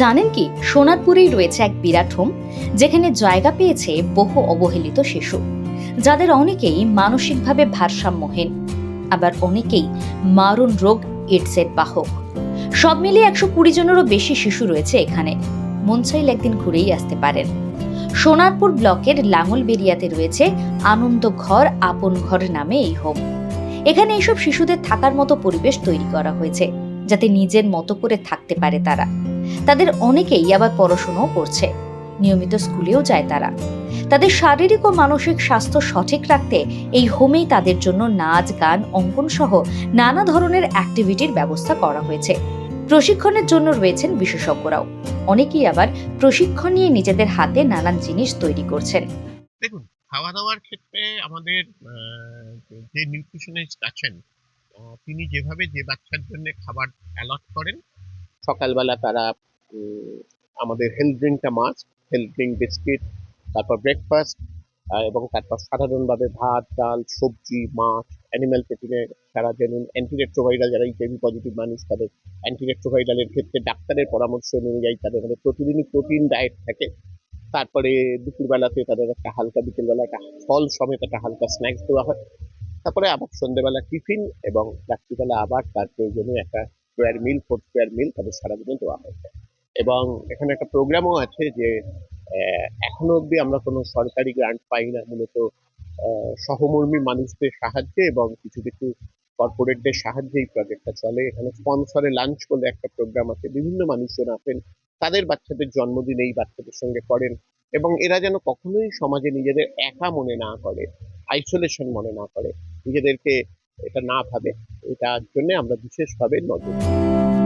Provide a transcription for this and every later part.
জানেন কি? সোনারপুরেই রয়েছে এক বিরাট হোম, যেখানে জায়গা পেয়েছে বহু অবহেলিত শিশু, যাদের অনেকেই মানসিকভাবে ভারসাম্যহীন, আবার অনেকেই মারণ রোগ এইডসের বাহক। সব মিলিয়ে একশো কুড়ি জনেরও বেশি শিশু রয়েছে এখানে। মন চাইলে একদিন ঘুরেই আসতে পারেন। সোনারপুর ব্লকের লাঙল লাঙলবেরিয়াতে রয়েছে আনন্দ ঘর, আপন ঘর নামে এই হোম। এখানে এইসব শিশুদের থাকার মতো পরিবেশ তৈরি করা হয়েছে, যাতে নিজের মতো করে থাকতে পারে তারা। তাদের অনেকেই আবার পড়াশোনাও করছে। নিয়মিত স্কুলেও যায় তারা। তাদের শারীরিক ও মানসিক স্বাস্থ্য সঠিক রাখতে এই হোমেই তাদের জন্য নাচ, গান অঙ্কন সহ নানা ধরনের অ্যাক্টিভিটির ব্যবস্থা করা হয়েছে। প্রশিক্ষণের জন্য রয়েছেন বিশেষজ্ঞরাও। অনেকেই আবার প্রশিক্ষণ নিয়ে নিজেদের হাতে নানান জিনিস তৈরি করছেন। দেখুন খাওয়া দাওয়ার ক্ষেত্রে আমাদের যে নিউট্রিশনিস্ট আছেন তিনি যেভাবে যে বাচ্চার জন্য খাবার অ্যালট করেন সকালবেলা তারা আমাদের হেলথ ড্রিঙ্কটা মাছ হেলথ ড্রিঙ্ক বিস্কিট, তারপর ব্রেকফাস্ট এবং তারপর সাধারণভাবে ভাত, ডাল, সবজি, মাছ অ্যানিম্যাল প্রোটিনের ছাড়া যেমন অ্যান্টিরেট্রোভাইরাল যারা ইটিভি পজিটিভ মানুষ, তাদের অ্যান্টিরেট্রোভাইরালের ক্ষেত্রে ডাক্তারের পরামর্শ অনুযায়ী তাদের মধ্যে প্রতিদিনই প্রোটিন ডায়েট থাকে। তারপরে দুপুরবেলাতে তাদের একটা হালকা, বিকেলবেলা একটা ফল সমেত একটা হালকা স্ন্যাক্স দেওয়া হয়। তারপরে আবার সন্ধ্যেবেলা টিফিন এবং রাত্রিবেলা আবার তার প্রয়োজনীয় একটা square meal four square meal তাদের সারাদিনে দেওয়া হয়। এবং এখানে একটা প্রোগ্রামও আছে যে এখনও অবধি আমরা কোনো সরকারি গ্রান্ট পাই না। মূলত সহমর্মী মানুষদের সাহায্যে এবং কিছু কিছু কর্পোরেটদের সাহায্যে এই প্রজেক্টটা চলে। এখানে স্পন্সরে লাঞ্চ বলে একটা প্রোগ্রাম আছে। বিভিন্ন মানুষজন আসেন তাদের বাচ্চাদের জন্মদিন এই বাচ্চাদের সঙ্গে করেন এবং এরা যেন কখনোই সমাজে নিজেদের একা মনে না করে আইসোলেশন মনে না করে, নিজেদেরকে এটা না ভাবে। এটার জন্য আমরা বিশেষভাবে নজর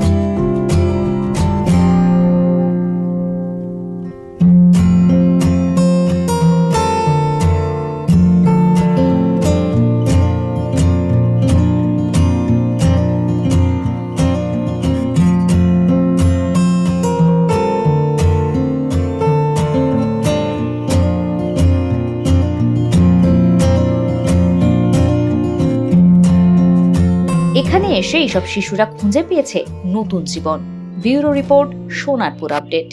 এখানে এসে এইসব শিশুরা খুঁজে পেয়েছে নতুন জীবন। Bureau report Sonarpur update.